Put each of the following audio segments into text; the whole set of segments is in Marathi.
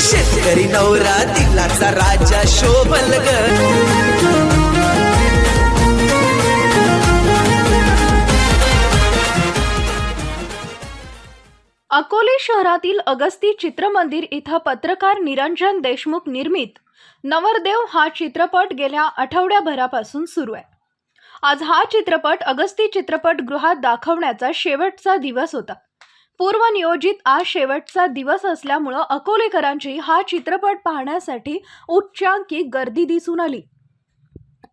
शेतकरी नवरा दिलाचा राजा शोभल ग. अकोले शहरातील अगस्ती चित्रमंदिर इथं पत्रकार निरंजन देशमुख निर्मित. नवरदेव हा चित्रपट गेल्या आठवड्याभरापासून सुरू आहे. आज हा चित्रपट अगस्ती चित्रपटगृहात दाखवण्याचा शेवटचा दिवस होता. पूर्वनियोजित आज शेवटचा दिवस असल्यामुळं अकोलेकरांची हा चित्रपट पाहण्यासाठी उच्चांकी गर्दी दिसून आली.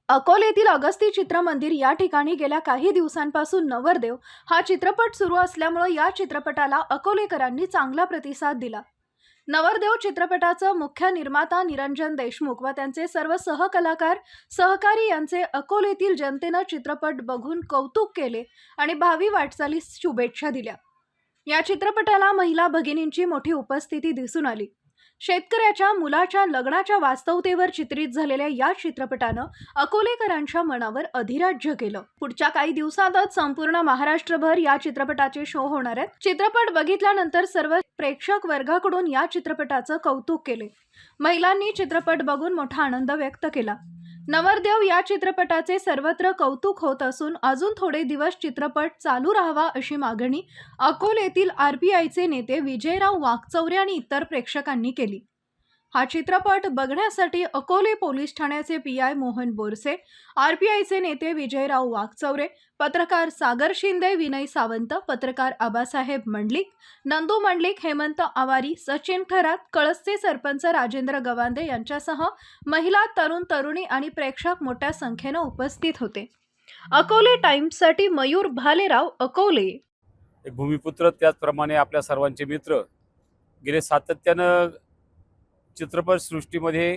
अकोलेतील अगस्ती चित्रमंदिर या ठिकाणी गेल्या काही दिवसांपासून नवरदेव हा चित्रपट सुरू असल्यामुळं या चित्रपटाला अकोलेकरांनी चांगला प्रतिसाद दिला. नवरदेव चित्रपटाचं मुख्य निर्माता निरंजन देशमुख व त्यांचे सर्व सहकलाकार सहकारी यांचे अकोलेतील जनतेनं चित्रपट बघून कौतुक केले आणि भावी वाटचालीस शुभेच्छा दिल्या. या चित्रपटाला महिला भगिनींची मोठी उपस्थिती दिसून आली. शेतकऱ्याच्या मुलाच्या लग्नाच्या वास्तवतेवर चित्रित झालेल्या या चित्रपटानं अकोलेकरांच्या मनावर अधिराज्य केलं. पुढच्या काही दिवसातच संपूर्ण महाराष्ट्रभर या चित्रपटाचे शो होणार आहेत. चित्रपट बघितल्यानंतर सर्व प्रेक्षक वर्गाकडून या चित्रपटाचं कौतुक केले. महिलांनी चित्रपट बघून मोठा आनंद व्यक्त केला. नवरदेव या चित्रपटाचे सर्वत्र कौतुक होत असून अजून थोडे दिवस चित्रपट चालू राहावा अशी मागणी अकोलेतील आरपीआयचे नेते विजयराव वाकचौरे आणि इतर प्रेक्षकांनी केली. हा चित्रपट बघण्यासाठी अकोले पोलीस ठाण्याचे पी आय मोहन बोरसे आरपीआयचे नेते विजयराव वाकचौरे पत्रकार सागर शिंदे विनय सावंत पत्रकार आबासाहेब मंडलिक नंदू मंडलिक हेमंत आवारी सचिन खरात कळसचे सरपंच राजेंद्र गवांदे यांच्यासह महिला तरुण तरुणी आणि प्रेक्षक मोठ्या संख्येनं उपस्थित होते. अकोले टाइम्ससाठी मयूर भालेराव अकोले. एक भूमिपुत्र त्याचप्रमाणे आपल्या सर्वांचे मित्र गेले सातत्यानं चित्रपटसृष्टीमध्ये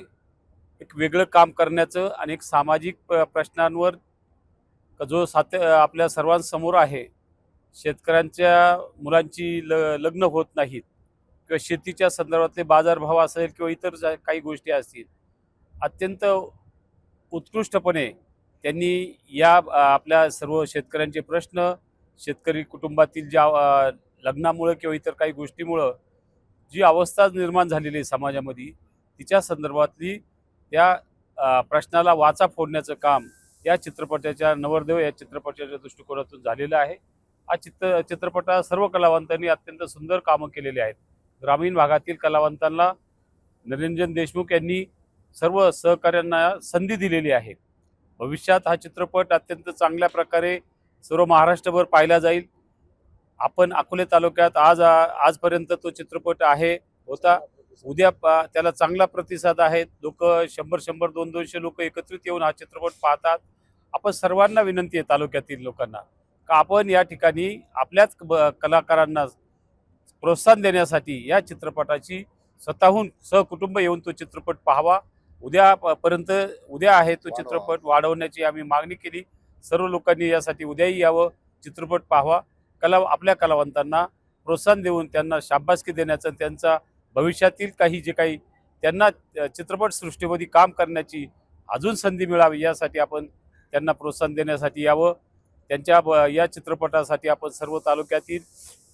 एक वेगळं काम करण्याचं आणि एक सामाजिक प- प्रश्नांवर जो सात्य आपल्या सर्वांसमोर आहे शेतकऱ्यांच्या मुलांची ल लग्न होत नाहीत किंवा शेतीच्या संदर्भातले बाजारभाव असेल किंवा इतर काही गोष्टी असतील अत्यंत उत्कृष्टपणे त्यांनी या आपल्या सर्व शेतकऱ्यांचे प्रश्न शेतकरी कुटुंबातील ज्या लग्नामुळं किंवा इतर काही गोष्टीमुळं जी अवस्था निर्माण झालेली आहे समाजामध्ये तिच्या संदर्भातली त्या प्रश्नाला वाचा फोडण्याचं काम या चित्रपटाच्या नवरदेव या चित्रपटाच्या दृष्टिकोनातून झालेलं आहे. हा चित्र चित्रपटात सर्व कलावंतांनी अत्यंत सुंदर कामं केलेली आहेत. ग्रामीण भागातील कलावंतांना निरंजन देशमुख यांनी सर्व सहकाऱ्यांना संधी दिलेली आहे. भविष्यात हा चित्रपट अत्यंत चांगल्या प्रकारे सर्व महाराष्ट्रभर पाहिला जाईल. आपण अकोले तालुक्यात आज आजपर्यंत तो चित्रपट आहे होता. उद्या त्याला चांगला प्रतिसाद आहे. लोक शंभर शंभर दोन दोनशे लोक एकत्रित येऊन हा चित्रपट पाहतात. आपण सर्वांना विनंती आहे तालुक्यातील लोकांना का आपण या ठिकाणी आपल्याच ब- कलाकारांना प्रोत्साहन देण्यासाठी या चित्रपटाची स्वतःहून सहकुटुंब येऊन तो चित्रपट पाहावा. उद्या प- पर्यंत उद्या आहे तो चित्रपट वाढवण्याची आम्ही मागणी केली. सर्व लोकांनी यासाठी उद्याही यावं चित्रपट पाहावा. कला आपल्या कलावंतांना प्रोत्साहन देऊन त्यांना शाबासकी देण्याचं त्यांचा भविष्यातील काही जे काही त्यांना चित्रपटसृष्टीमध्ये काम करण्याची अजून संधी मिळावी यासाठी आपण त्यांना प्रोत्साहन देण्यासाठी यावं. त्यांच्या या चित्रपटासाठी आपण सर्व तालुक्यातील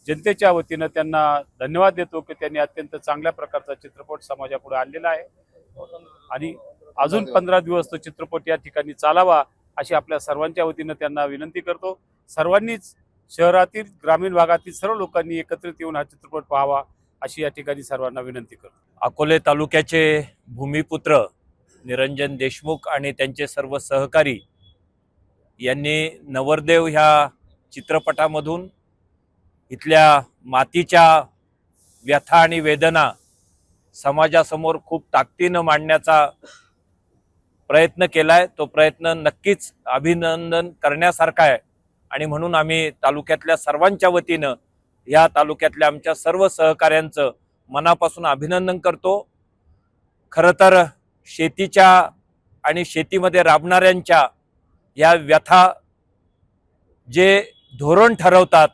जनतेच्या वतीनं त्यांना धन्यवाद देतो की त्यांनी अत्यंत चांगल्या प्रकारचा चित्रपट समाजापुढे आणलेला आहे. आणि अजून पंधरा दिवस तो चित्रपट या ठिकाणी चालावा अशी आपल्या सर्वांच्या वतीनं त्यांना विनंती करतो. सर्वांनीच शहरातील ग्रामीण भागातील सर्व लोकांनी एकत्रित येऊन हा चित्रपट पाहावा अशी या ठिकाणी सर्वांना विनंती करतो. अकोले तालुक्याचे भूमिपुत्र निरंजन देशमुख आणि त्यांचे सर्व सहकारी यांनी नवरदेव ह्या चित्रपटामधून इथल्या मातीच्या व्यथा आणि वेदना समाजासमोर खूप ताकदीनं मांडण्याचा प्रयत्न केला आहे तो प्रयत्न नक्कीच अभिनंदन करण्यासारखा आहे. आणि म्हणून आम्ही तालुक्यातल्या सर्वांच्या वतीनं या तालुक्यातल्या आमच्या सर्व सहकाऱ्यांचं मनापासून अभिनंदन करतो. खरं तर शेतीच्या आणि शेतीमध्ये राबणाऱ्यांच्या या व्यथा जे धोरण ठरवतात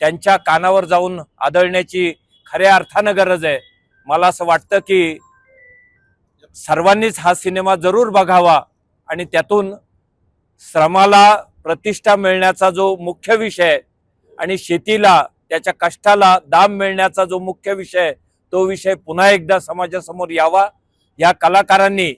त्यांच्या कानावर जाऊन आदळण्याची खऱ्या अर्थानं गरज आहे. मला असं वाटतं की सर्वांनीच हा सिनेमा जरूर बघावा आणि त्यातून श्रमाला प्रतिष्ठा मिळण्याचा जो मुख्य विषय आणि शेतीला त्याच्या कष्टाला दाम मिळण्याचा जो मुख्य विषय तो विषय पुन्हा एकदा समाजासमोर यावा. या कलाकारांनी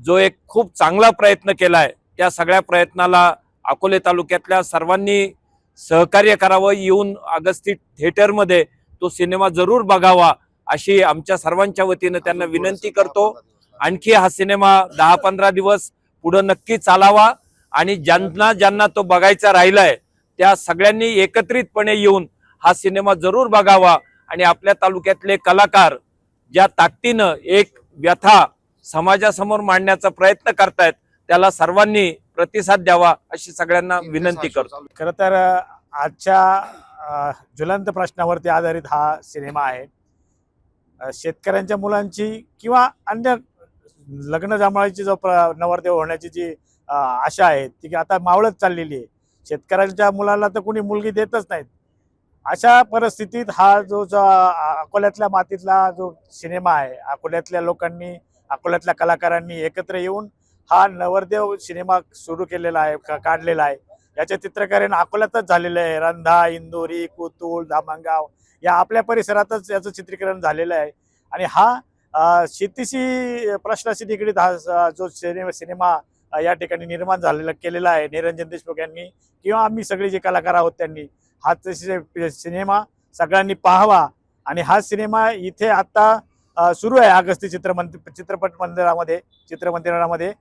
जो एक खूप चांगला प्रयत्न केलाय त्या सगळ्या प्रयत्नाला अकोले तालुक्यातल्या सर्वांनी सहकार्य करावं. येऊन अगस्ती थिएटरमध्ये तो सिनेमा जरूर बघावा अशी आमच्या सर्वांच्या वतीनं त्यांना विनंती करतो. आणखी हा सिनेमा दहा पंधरा दिवस पुढं नक्की चालावा. आणि ज्यांना ज्यांना तो बघायचा राहिलाय त्या सगळ्यांनी एकत्रितपणे येऊन हा सिनेमा जरूर बघावा. आणि आपल्या तालुक्यातले कलाकार ज्या ताकदीनं एक व्यथा समाजासमोर मांडण्याचा प्रयत्न करतायत त्याला सर्वांनी प्रतिसाद द्यावा अशी सगळ्यांना विनंती करतो. खरं तर आजच्या ज्वलंत प्रश्नावरती आधारित हा सिनेमा आहे. शेतकऱ्यांच्या मुलांची किंवा अन्य लग्न जमावायची जो नवरदेव होण्याची जी आशा आहे ती आता मावळत चाललेली आहे. शेतकऱ्यांच्या मुलाला तर कोणी मुलगी देतच नाहीत. अशा परिस्थितीत हा जो अकोल्यातल्या मातीतला जो सिनेमा आहे अकोल्यातल्या लोकांनी अकोल्यातल्या कलाकारांनी एकत्र येऊन हा नवरदेव सिनेमा सुरू केलेला आहे काढलेला आहे. याचे चित्रकरण अकोल्यातच झालेलं आहे. रंधा इंदोरी कोतुळ धामणगाव या आपल्या परिसरातच याचं चित्रीकरण झालेलं आहे. आणि हा शेतीशी प्रश्नाशी निगडीत हा जो सिनेमा सिनेमा या ठिकाणी निर्माण झालेला केलेला आहे. निरंजन देशमुख यांनी किंवा आम्ही सगळे जे कलाकार आहोत त्यांनी हा तसे सिनेमा सगळ्यांनी पाहावा. आणि हा सिनेमा इथे आता सुरू आहे अगस्ती चित्रमंद चित्रपट मंदिरामध्ये चित्रमंदिरामध्ये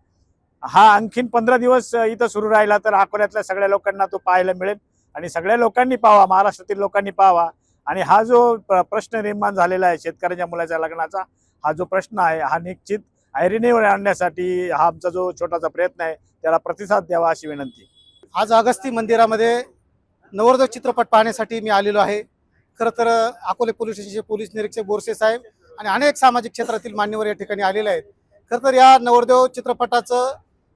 हा आणखीन पंधरा दिवस इथं सुरू राहिला तर अकोल्यातल्या सगळ्या लोकांना तो पाहायला मिळेल. आणि सगळ्या लोकांनी पाहावा महाराष्ट्रातील लोकांनी पाहावा. आणि हा जो प्रश्न निर्माण झालेला आहे शेतकऱ्याच्या मुलाच्या लग्नाचा हा जो प्रश्न आहे हा निश्चित ऐरणीवर आणण्यासाठी हा आमचा जो छोटासा प्रयत्न आहे त्याला प्रतिसाद द्यावा अशी विनंती. आज अगस्ती मंदिरामध्ये नवरदेव चित्रपट पाहण्यासाठी मी आलेलो आहे. खरं तर अकोले पोलीस स्टेशनचे पोलीस निरीक्षक बोरसे साहेब आणि अनेक सामाजिक क्षेत्रातील मान्यवर या ठिकाणी आलेले आहेत. खरं तर या नवरदेव चित्रपटाचं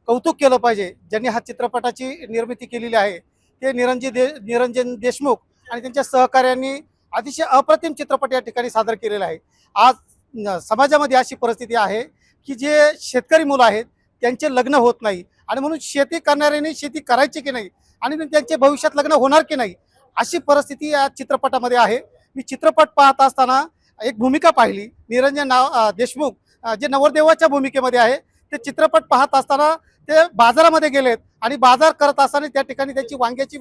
कौतुक केलं पाहिजे. ज्यांनी हा चित्रपटाची निर्मिती केलेली आहे ते निरंजी दे निरंजन देशमुख आणि त्यांच्या सहकार्यांनी अतिशय अप्रतिम चित्रपट या ठिकाणी सादर केलेला आहे. आज समाजामध्ये अशी परिस्थिती आहे की जे शेतकरी मुलं आहेत त्यांचे लग्न होत नाही. आणि म्हणून शेती करणाऱ्यांनी शेती करायची की नाही? आणि त्यांचे भविष्यात लग्न होणार की नाही? अशी परिस्थिती या चित्रपटामध्ये आहे. मी चित्रपट पाहत असताना एक भूमिका पाहिली. निरंजन नाव देशमुख जे नवरदेवाच्या भूमिकेमध्ये आहे ते चित्रपट पाहत असताना ते बाजारामध्ये गेलेत. आणि बाजार करत असताना त्या ठिकाणी त्यांची वांग्याची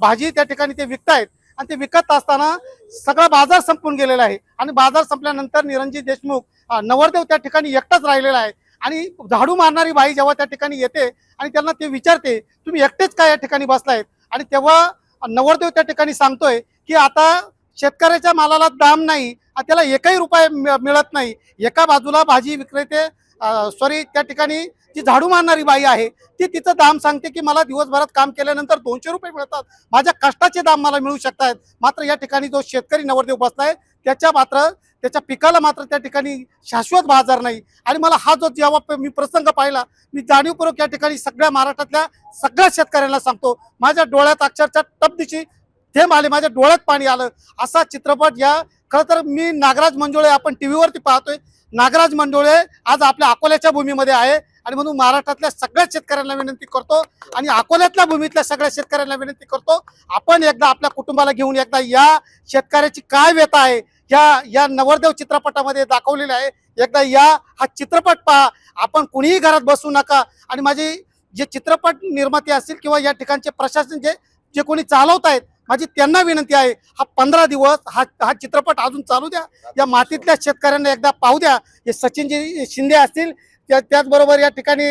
भाजी त्या ठिकाणी ते विकतायत. आणि ते विकत असताना सगळा बाजार संपून गेलेला आहे. आणि बाजार संपल्यानंतर निरंजित देशमुख नवरदेव त्या ठिकाणी एकटाच राहिलेला आहे. आणि झाडू मारणारी बाई जेव्हा त्या ठिकाणी येते आणि त्यांना ते विचारते तुम्ही एकटेच काय या ठिकाणी बसलायत? आणि तेव्हा नवरदेव त्या ठिकाणी सांगतोय की आता शेतकऱ्याच्या मालाला दाम नाही आणि त्याला एकही रुपये मिळत नाही. एका बाजूला भाजी विक्रेते सॉरी त्या ठिकाणी जी झाडू मारणारी बाई आहे ती तिचं दाम सांगते की मला दिवसभरात काम केल्यानंतर दोनशे रुपये मिळतात. माझ्या कष्टाचे दाम मला मिळू शकतात मात्र या ठिकाणी जो शेतकरी नवरदेव बसलाय त्याच्या मात्र त्याच्या पिकाला मात्र त्या ठिकाणी शाश्वत बाजार नाही. आणि मला हा जो जेव्हा मी प्रसंग पाहिला मी जाणीवपूर्वक या ठिकाणी सगळ्या महाराष्ट्रातल्या सगळ्या शेतकऱ्यांना सांगतो माझ्या डोळ्यात अक्षरशः टपदिशी थेंब आले माझ्या डोळ्यात पाणी आलं. असा चित्रपट या खरं तर मी नागराज मंजोळे आपण टी व्हीवरती पाहतोय. नागराज मंडोळे आज आपल्या अकोल्याच्या भूमीमध्ये आहे. आणि म्हणून महाराष्ट्रातल्या सगळ्या शेतकऱ्यांना विनंती करतो आणि अकोल्यातल्या भूमीतल्या सगळ्या शेतकऱ्यांना विनंती करतो आपण एकदा आपल्या कुटुंबाला घेऊन एकदा या शेतकऱ्याची काय व्यथा आहे या या नवरदेव चित्रपटामध्ये दाखवलेलं आहे एकदा या हा चित्रपट पहा. आपण कुणीही घरात बसू नका. आणि माझी जे चित्रपट निर्माते असतील किंवा या ठिकाणचे प्रशासन जे जे कोणी चालवत आहेत माझी त्यांना विनंती आहे हा पंधरा दिवस हा हा चित्रपट अजून चालू द्या. या मातीतल्या शेतकऱ्यांना एकदा पाहू द्या. हे सचिनजी शिंदे असतील त्या त्याचबरोबर या ठिकाणी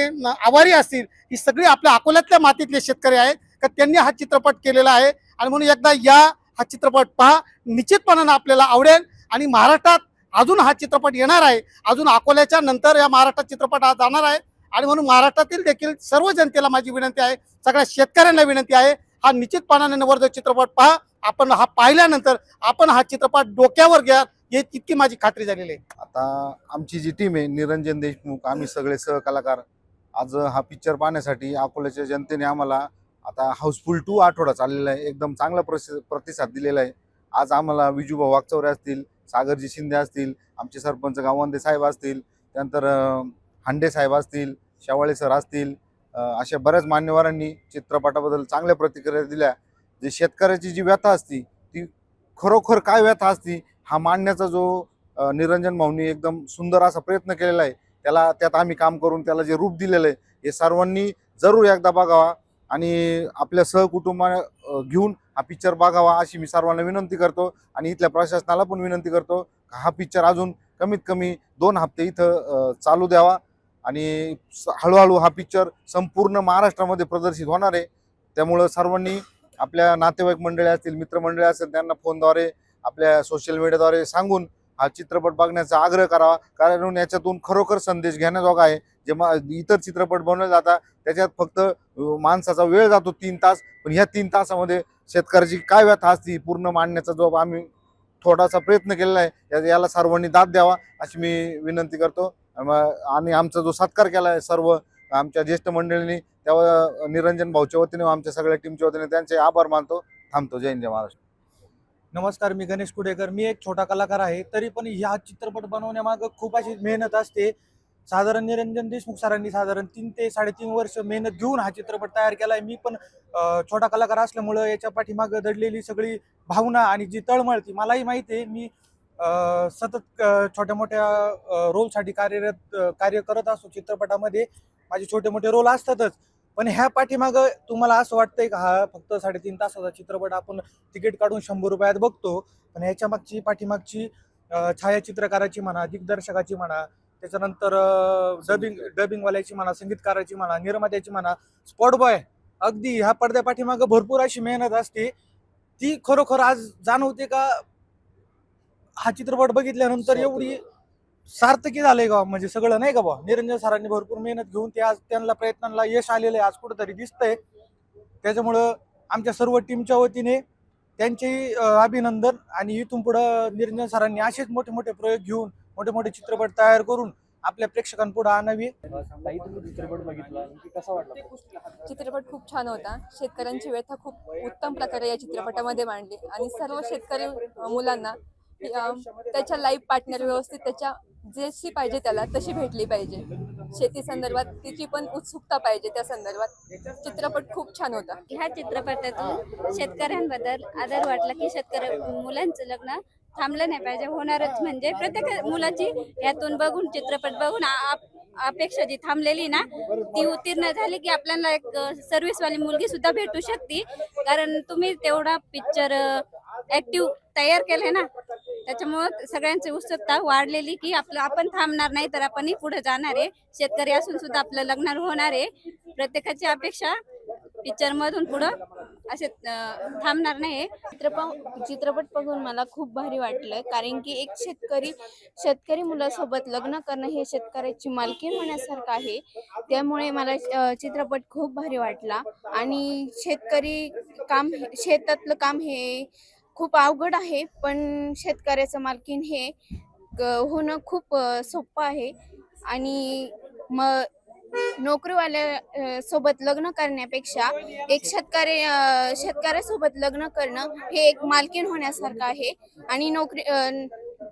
आवारी असतील ही सगळी आपल्या अकोल्यातल्या मातीतले शेतकरी आहेत का त्यांनी हा चित्रपट केलेला आहे. आणि म्हणून एकदा या हा चित्रपट पहा निश्चितपणानं आपल्याला आवडेल. आणि महाराष्ट्रात अजून हा चित्रपट येणार आहे. अजून अकोल्याच्या नंतर या महाराष्ट्रात चित्रपट हा जाणार आहे. आणि म्हणून महाराष्ट्रातील देखील सर्व जनतेला माझी विनंती आहे सगळ्या शेतकऱ्यांना विनंती आहे हा निश्चितपणाने नवरदेव चित्रपट पहा. आपण हा पाहिल्यानंतर आपण हा चित्रपट डोक्यावर घ्या. हे इतकी माझी खात्री झालेली आहे. आता आमची जी टीम आहे निरंजन देशमुख आम्ही सगळे सहकलाकार आज हा पिक्चर पाहण्यासाठी अकोल्याच्या जनतेने आम्हाला आता हाऊसफुल टू आठवडा चाललेला आहे. एकदम चांगला प्रतिसाद दिलेला आहे. आज आम्हाला विजूभाऊ वागचौरे असतील सागरजी शिंदे असतील आमचे सरपंच गावंदे साहेब असतील त्यानंतर हांडे साहेब असतील शेवाळे सर असतील अशा बऱ्याच मान्यवरांनी चित्रपटाबद्दल चांगल्या प्रतिक्रिया दिल्या. जे शेतकऱ्याची जी व्यथा असती ती खरोखर काय व्यथा असती हा मांडण्याचा जो निरंजन भाऊनी एकदम सुंदर असा प्रयत्न केलेला आहे त्याला त्यात आम्ही काम करून त्याला जे रूप दिलेलं आहे हे सर्वांनी जरूर एकदा बघावा आणि आपल्या सहकुटुंबा घेऊन हा पिक्चर बघावा अशी मी सर्वांना विनंती करतो आणि इथल्या प्रशासनाला पण विनंती करतो का हा पिक्चर अजून कमीत कमी दोन हप्ते इथं चालू द्यावा आणि स- हळूहळू हा पिक्चर संपूर्ण महाराष्ट्रामध्ये प्रदर्शित होणार आहे. त्यामुळं सर्वांनी आपल्या नातेवाईक मंडळी असतील मित्रमंडळी असतील त्यांना फोनद्वारे आपल्या सोशल मीडियाद्वारे सांगून हा चित्रपट बघण्याचा आग्रह करावा. कारण याच्यातून खरोखर संदेश घेण्याजोगा आहे. जे मा इतर चित्रपट बनवले जातात त्याच्यात फक्त माणसाचा वेळ जातो तीन तास. पण ह्या तीन तासामध्ये शेतकऱ्याची काय व्यथा असती पूर्ण मांडण्याचा जो आम्ही थोडासा प्रयत्न केलेला आहे या- याला सर्वांनी दाद द्यावा अशी मी विनंती करतो. आणि आमचा जो सत्कार केला आहे सर्व आमच्या ज्येष्ठ मंडळींनी तेव्हा निरंजन भाऊच्या वतीने व आमच्या सगळ्या टीमच्या वतीने त्यांचे आभार मानतो. थांबतो. जय हिंद जय महाराष्ट्र. नमस्कार मी गणेश कुडेकर. मी एक छोटा कलाकार आहे तरी पण ह्या चित्रपट बनवण्यामागं खूप अशी मेहनत असते. साधारण निरंजन देशमुख सरांनी साधारण तीन ते साडेतीन वर्ष मेहनत घेऊन हा चित्रपट तयार केला आहे मी पण छोटा कलाकार असल्यामुळं याच्या पाठीमागं दडलेली सगळी भावना आणि जी तळमळ ती मलाही माहिती आहे. मी सतत छोट्या मोठ्या रोलसाठी कार्यरत कार्य करत असतो चित्रपटामध्ये. माझे छोटे मोठे रोल असतातच. पण ह्या पाठीमागं तुम्हाला असं वाटतंय का हा फक्त साडेतीन तासाचा चित्रपट आपण तिकीट काढून शंभर रुपयात बघतो पण ह्याच्या मागची पाठीमागची छायाचित्रकाराची म्हणा दिग्दर्शकाची म्हणा त्याच्यानंतर डबिंग डबिंगवाल्याची म्हणा संगीतकाराची म्हणा निर्मात्याची म्हणा स्पॉट बॉय अगदी ह्या पडद्या पाठीमागं भरपूर अशी मेहनत असते. ती खरोखर आज जाणवते का हा चित्रपट बघितल्यानंतर एवढी सार्थकी झालंय का म्हणजे सगळं नाही का बा निरंजन सरांनी भरपूर मेहनत घेऊन ते आज त्यांना प्रयत्नांना यश आलेलं आहे आज कुठंतरी दिसतंय. त्याच्यामुळं आमच्या सर्व टीमच्या वतीने त्यांचे अभिनंदन आणि इथून पुढं निरंजन सरांनी असेच मोठे मोठे प्रयोग घेऊन मोठे मोठे चित्रपट तयार करून आपल्या प्रेक्षकांपुढे आणावी. चित्रपट खूप छान होता. शेतकऱ्यांची व्यथा खूप उत्तम प्रकारे या चित्रपटामध्ये मांडली. आणि सर्व शेतकरी मुलांना त्याच्या लाईफ पार्टनर व्यवस्थित त्याच्या जशी पाहिजे त्याला तशी भेटली पाहिजे. शेती संदर्भात तिची पण उत्सुकता पाहिजे त्या संदर्भात. चित्रपट खूप छान होता. ह्या चित्रपटातून शेतकऱ्यांबद्दल आदर वाटला की शेतकरी मुलांचं लग्न थांबलं नाही पाहिजे. होणारच म्हणजे प्रत्येक मुलाची यातून बघून चित्रपट बघून अपेक्षा जी थांबलेली ना ती उत्तीर्ण झाली की आपल्याला एक सर्व्हिसवाली मुलगी सुद्धा भेटू शकते. कारण तुम्ही तेवढा पिक्चर ऍक्टिव्ह तयार केले ना त्याच्यामुळं सगळ्यांची उत्सुकता वाढलेली की आपलं आपण थांबणार नाही तर आपणही पुढे जाणार आहे. शेतकरी असून सुद्धा आपलं लग्न होणार आहे. प्रत्येकाची अपेक्षा पिक्चर मधून पुढं असे थांबणार नाही चित्रपट चित्रपट बघून मला खूप भारी वाटलं कारण की एक शेतकरी शेतकरी मुलासोबत लग्न करणं हे शेतकऱ्याची मालकी म्हणण्यासारखं आहे. त्यामुळे मला चित्रपट खूप भारी वाटला. आणि शेतकरी काम शेतातलं काम हे खूप अवघड आहे पण शेतकऱ्याचं मालकीन हे होणं खूप सोपं आहे. आणि मग नोकरीवाल्या सोबत लग्न करण्यापेक्षा एक शेतकरी शेतकऱ्यासोबत लग्न करणं हे एक मालकीन होण्यासारखं आहे. आणि नोकरी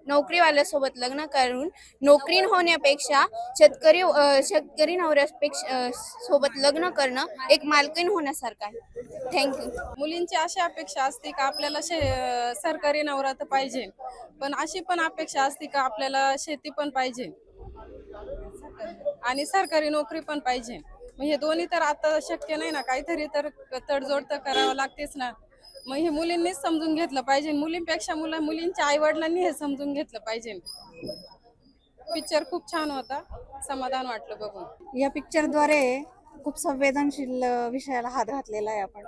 नोकरीवाल्यासोबत लग्न करून नोकरी होण्यापेक्षा शेतकरी शेतकरी नवऱ्यापेक्षा सोबत लग्न करणं एक मालकीण होण्यासारखं आहे. थँक्यू मुलींची अशी अपेक्षा असते का आपल्याला शे सरकारी नवरा तर पाहिजे. पण अशी पण अपेक्षा असते का आपल्याला शेती पण पाहिजे. आणि सरकारी नोकरी पण पाहिजे. हे दोन्ही तर आता शक्य नाही ना. काहीतरी तर तडजोड तर करावं लागतेच ना. मग हे मुलींनीच समजून घेतलं पाहिजे. मुलींपेक्षा मुलं मुलींच्या आई वडिलांनी हे समजून घेतलं पाहिजे. पिक्चर खूप छान होता. समाधान वाटलं बघून. या पिक्चरद्वारे खूप संवेदनशील विषयाला हात घातलेला आहे आपण.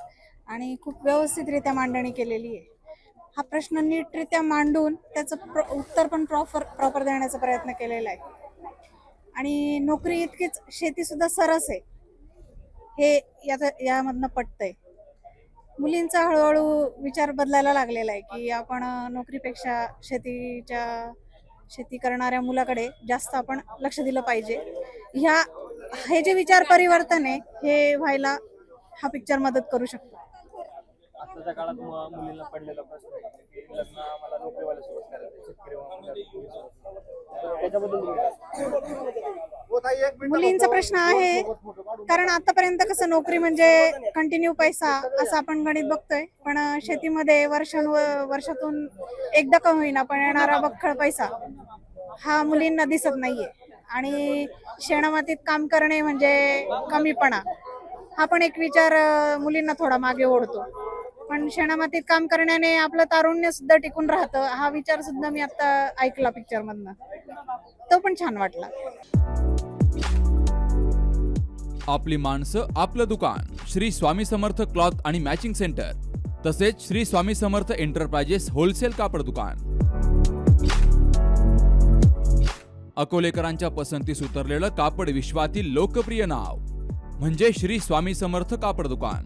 आणि खूप व्यवस्थितरित्या मांडणी केलेली आहे. हा प्रश्न नीटरित्या मांडून त्याचं प्र उत्तर पण प्रॉपर प्रॉपर देण्याचा प्रयत्न केलेला आहे. आणि नोकरी इतकीच शेतीसुद्धा सरस आहे. हे याचं यामधनं पटतंय. मुलींचा हळूहळू विचार बदलायला लागलेला आहे की आपण नोकरीपेक्षा शेतीच्या शेती करणाऱ्या मुलाकडे जास्त आपण लक्ष दिलं पाहिजे. ह्या हे जे विचार परिवर्तन आहे हे व्हायला हा पिक्चर मदत करू शकतो. आताच्या काळात मुलींना पडलेला प्रश्न आहे की लग्न आम्हाला नोकरीवाल्यासोबत करायचं शेतकरी मुलासोबत. त्याच्याबद्दल तुम्ही काय? मुलींचा प्रश्न आहे कारण आतापर्यंत कसं नोकरी म्हणजे कंटिन्यू पैसा असं आपण गणित बघतोय पण शेतीमध्ये वर्षानु वर्षातून एकदा का होईना पण येणारा बखळ पैसा हा मुलींना दिसत नाहीये आणि शेणामातीत काम करणे म्हणजे कमीपणा हा पण एक विचार अं, मुलींना थोडा मागे ओढतो पण शेणामातीत काम करण्याने आपलं तारुण्य सुद्धा टिकून राहतं. हा विचार सुद्धा मी आता ऐकला पिक्चर मधनं. तो पण छान वाटला. आपली माणसं आपलं दुकान. श्री स्वामी समर्थ क्लॉथ आणि मॅचिंग सेंटर तसेच श्री स्वामी समर्थ एंटरप्राइजेस होलसेल कापड दुकान. अकोलेकरांच्या पसंतीस उतरलेलं कापड विश्वातील लोकप्रिय नाव. म्हणजे श्री स्वामी समर्थ कापड दुकान.